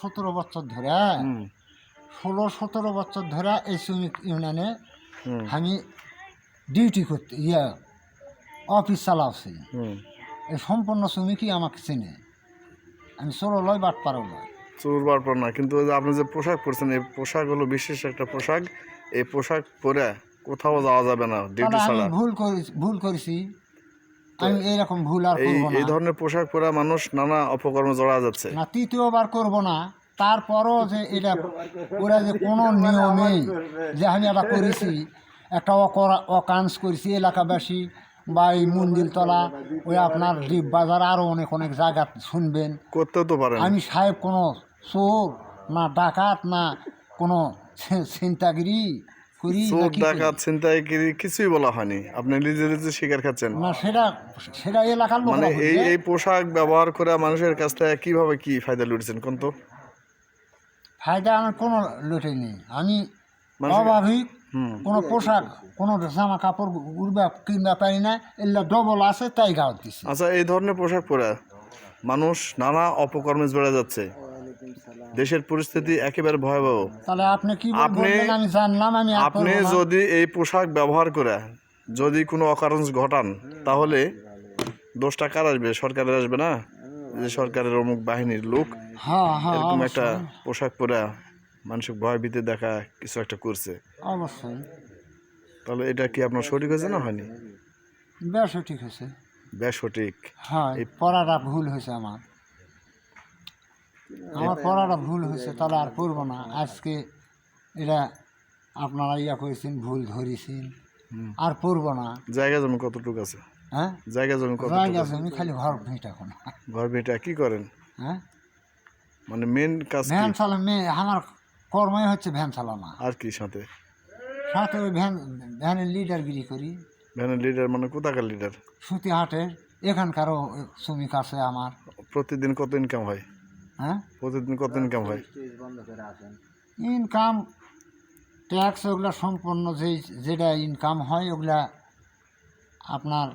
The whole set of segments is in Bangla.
সতেরো বছর ধরে ষোলো সতেরো বছর ধরে এই শ্রমিক ইউনিয়নে আমি ডিউটি করতে ইয়ে অফিস চালাচ্ছি এই সম্পূর্ণ শ্রমিকই আমাকে চেনে। আমি ষোলো লয় বাট পারো লয় চোর বারবার না কিন্তু আপনি যে পোশাক পরছেন এই পোশাক হলো বিশেষ একটা পোশাক। এই পোশাক পরে কোথাও যাওয়া যাবে না ডিউটি ছাড়া। ভুল করি ভুল করেছি। আমি এইরকম ভুল আর করব এই ধরনের পোশাক পরে মানুষ নানা অপকর্মে জড়া যাচ্ছে। না তৃতীয়বার করব না। তারপরও যে এটা ওরা যে কোনো নিয়মেই যে আমি এটা করেছি একটা অকরা অকাঞ্চ করেছি এলাকাবাসী বা এই মন্দিরতলা ওই আপনার ডিপ বাজার আরও অনেক অনেক জায়গা শুনবেন। করতে তো পারেন। আমি সাহেব কোনো চোর না ডাকাত না কোনো ছিনতাগিরি করি চোর ডাকাত কিছুই বলা হয়নি। আপনি নিজে নিজে স্বীকার খাচ্ছেন। না সেটা সেটা এলাকার লোক মানে এই এই পোশাক ব্যবহার করে মানুষের কাছ থেকে কীভাবে কি ফায়দা লুটেছেন কোন তো? ফায়দা আমার কোনো লোটে নেই। আমি অভাবিক কোনো পোশাক কোনো জামা কাপড় উড়বা কিনবা পারি না এগুলা ডবল আছে তাই গাও দিছি। আচ্ছা এই ধরনের পোশাক পরে মানুষ নানা অপকর্মে জড়ে যাচ্ছে। দেশের পরিস্থিতি একেবারে ভয়াবহ। তাহলে আপনি কি আপনি- আমি জানলাম আমি আপনি যদি এই পোশাক ব্যবহার করে যদি কোনো অকারণ ঘটান তাহলে দোষটা কার আসবে? সরকারের আসবে না? যে সরকারের অমুক বাহিনীর লোক হ্যাঁ হ্যাঁ এরকম একটা পোশাক পরে মানুষের ভয় ভীতি দেখা কিছু একটা করছে। অবশ্যই। তাহলে এটা কি আপনার সঠিক হয়েছে না হয়নি? বেশ ঠিক আছে বেশ সঠিক। হ্যাঁ পড়াটা ভুল হয়েছে আমার। আমার পড়াটা ভুল হয়েছে তাহলে আর করব না। আজকে এটা আপনারা ইয়া করেছেন ভুল ধরেছেন আর পড়ব না। জায়গা জমি কতটুকু আছে? হ্যাঁ? জায়গা জমি কত জায়গা আছে? খালি ঘর ভিট এখন। ঘর ভিটা কি করেন? হ্যাঁ? মানে মেন কাজ ভ্যান চালা মেয়ে আমার কর্মই হচ্ছে ভ্যান চালানো। আর কি সাথে? সাথে ওই ভ্যান ভ্যানের লিডারগিরি করি। ভ্যানের লিডার মানে কোথাকার লিডার সুতিহাটের এখানকারও শ্রমিক আছে আমার। প্রতিদিন কত ইনকাম হয়? হ্যাঁ? প্রতিদিন কত ইনকাম হয়? ইনকাম ট্যাক্স ওগুলা সম্পূর্ণ যেই যেটা ইনকাম হয় ওগুলা আপনার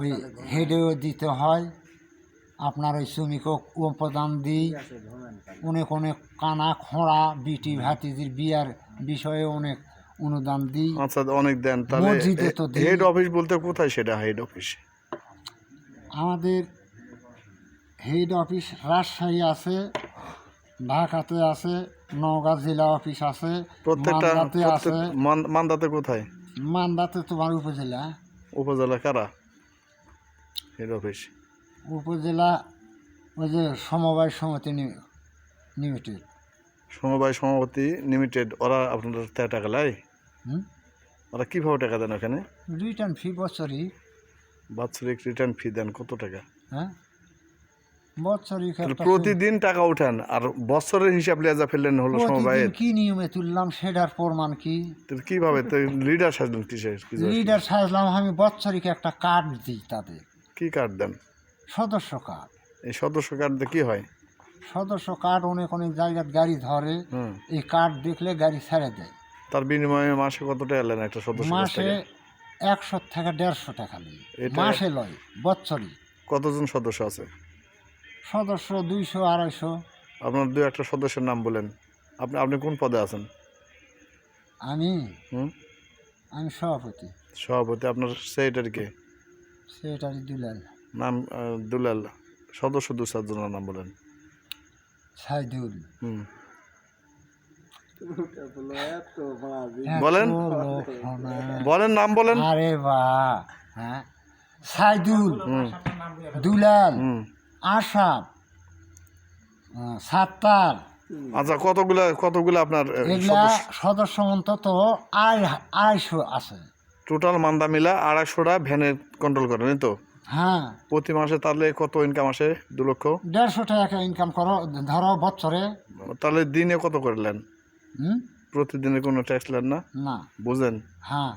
ওই হেডেও দিতে হয়। আপনার ওই শ্রমিকও উপদান দিই। অনেক অনেক কানা খোঁড়া বিটি ভাতিজির বিয়ার বিষয়ে অনেক অনুদান দিই। আচ্ছা অনেক দেন তাহলে। হেড অফিস বলতে কোথায় সেটা হেড অফিস আমাদের হেড অফিস রাজশাহী আছে ঢাকাতে আছে নওগাঁ জেলা অফিস আছে প্রত্যেকটা মান্দাতে আছে। মান- মান্দাতে কোথায়? মান্দাতে তোমার উপজেলা। উপজেলা কারা? Head office. উপজেলা ওই যে সমবায় সমিতি লিমিটেড সমবায় সভাপতি লিমিটেড ওরা আপনাদের টাকা লাই? ওরা কীভাবে টাকা দেন ওখানে? রিটার্ন ফি বছরই। বাৎসরিক রিটার্ন ফি দেন কত টাকা? হ্যাঁ? প্রতিদিন টাকা উঠান আর বছরের হিসাব লেজা ফেললেন হলো সমবায়ের। কি নিয়মে তুললাম সেটার প্রমাণ কি? কীভাবে? লিডার সাজলেন কিসের? কি লিডার সাজলাম আমি বছরিক একটা কার্ড দিই তাদের। কি কার্ড দেন? সদস্য কার্ড। এই সদস্য কার্ড কি হয়? সদস্য কার্ড অনেক অনেক জায়গায় গাড়ি ধরে এই কার্ড দেখলে গাড়ি ছেড়ে দেয়। তার বিনিময়ে মাসে কত টাকা নেন একটা সদস্য মাসে? একশো থেকে দেড়শো টাকা এটা- মাসে লয় বছরই কতজন সদস্য আছে? সদস্য দুইশো আড়াইশো। আপনার দু একটা সদস্যের নাম বলেন। আপনি আপনি কোন পদে আছেন? আমি? হুম? আমি সভাপতি। সভাপতি আপনার সেক্রেটারিকে সেটারি দুলাল। নাম আহ, দুলাল। সদস্য দু চারজনের নাম বলেন। সাইদুল। হুম। এত বলেন। লোক শোনে। বলেন নাম বলেন। আরে বা হ্যাঁ। সাইদুল। হুম। দুলাল। হুম। আসাম সাত্তার আচ্ছা কতগুলা কতগুলা আপনার এগুলা সদস্য? অন্তত আড়াই আড়াইশো আছে। টোটাল মান্দা মিলা আড়াইশোটা ভ্যানে কন্ট্রোল করেন তো? হ্যাঁ। প্রতি মাসে তাহলে কত ইনকাম আসে? দু লক্ষ? দেড়শো টাকা ইনকাম করো ধরো বছরে। তাহলে দিনে কত করলেন প্রতিদিনে কোনো ট্যাক্স নেন না? না। বুঝেন হ্যাঁ।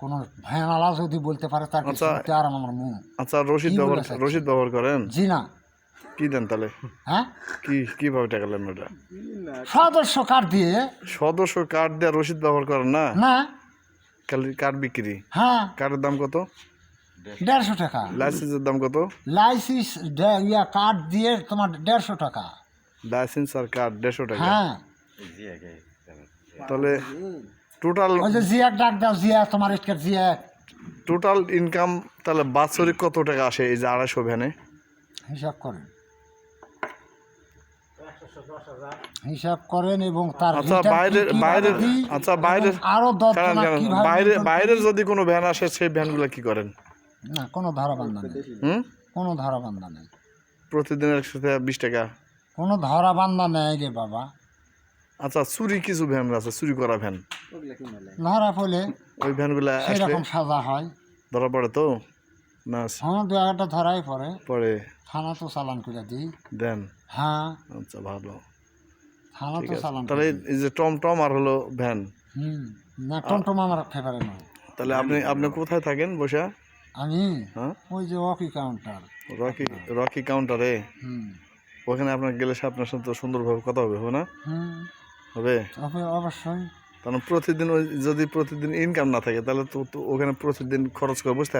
কোনো ভয়ানালা যদি বলতে পারে তার কিছু আচ্ছা। আর আমার মুখ আচ্ছা রসিদ ব্যবহার? রসিদ ব্যবহার করেন? জি না। কি দেন তাহলে? হ্যাঁ? কি কীভাবে টাকা নেন ওটা? সদস্য কার্ড দিয়ে সদস্য কার্ড দিয়ে রসিদ ব্যবহার করেন না? না। খালি কার্ড বিক্রি? হ্যাঁ। কার্ডের দাম কত? দেড়শো টাকা। লাইসেন্সের দাম কত? লাইসেন্স ইয়া কার্ড দিয়ে তোমার দেড়শো টাকা। লাইসেন্স আর কার্ড দেড়শো টাকা? হ্যাঁ। তাহলে টোটাল ওই যে জিয়া ডাক দাও জিয়া তোমার স্কেট জিয়া। টোটাল ইনকাম তাহলে বাৎসরিক কত টাকা আসে এই যে আড়াইশো ভ্যানে? হিসাব করেন। হিসাব করেন এবং তার আচ্ছা বাইরের দিই আচ্ছা এবং বাইরের আরও দশ বাইরে বাইরের যদি কোনো ভ্যান আসে সেই ভ্যানগুলো কি করেন? না কোনো ধরাবান্ধা নেই। হুম? কোনো ধরাবান্ধা নেই। প্রতিদিন একসাথে বিশ টাকা। কোনো ধরাবান্ধা নেই রে বাবা। আচ্ছা চুরি কিছু ভ্যান আছে চুরি করা ভ্যান। ধরা পড়লে ওই ভ্যানগুলো সেরকম সাজা হয়। ধরা পড়ে তো? না। হ্যাঁ দু একটা ধরাই পড়ে। পরে থানা তো চালান করে দিই। দেন। হ্যাঁ। আচ্ছা ভালো। থানা তো চালান তাহলে এই যে টম টম আর হলো ভ্যান। হুম। না টমটম আমার ফেভারে নয়। তাহলে আপনি আপনি কোথায় থাকেন বসা? আমি? হ্যাঁ। ওই যে রকি কাউন্টার রকি রকি কাউন্টারে হুম। ওখানে আপনার গেলে সে আপনার সাথে সুন্দরভাবে কথা হবে হবে না? হুম। হবে? অব- অবশ্যই। কারণ প্রতিদিন ওই যদি প্রতিদিন ইনকাম না থাকে তাহলে তো তো ওখানে প্রতিদিন খরচ করে বসতে